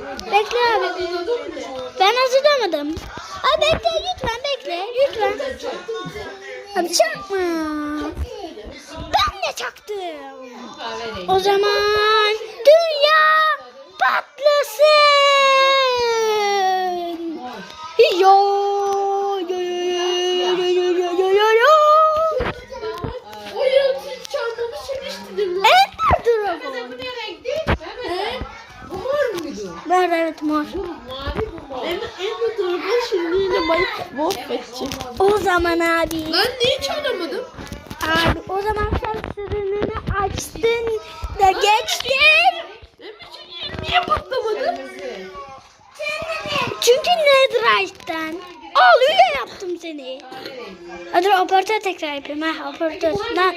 Bekle abi. Ben hazırlamadım. Abi bekle lütfen bekle. Lütfen. Abi çakma. Ben de çaktım. O zaman dünya patlasın. Yo yo yo yo yo yo yo yo yo. O yıldız çarpımı seviştirdim lan. Ender Dragon. Bu ne renkti? He? Bu mor muydu? Ver evet mor. Evet, evet dragon şimdi yine bayık mahvedecek. O zaman abi. Lan niye çağıramadım? Abi o zaman sen sırrını açtın da geçtin. Niye patlamadı? Çünkü Netherite'den. Al öyle yaptım seni. Hadi operatör tekrar yapayım. Ha operatörden. Sen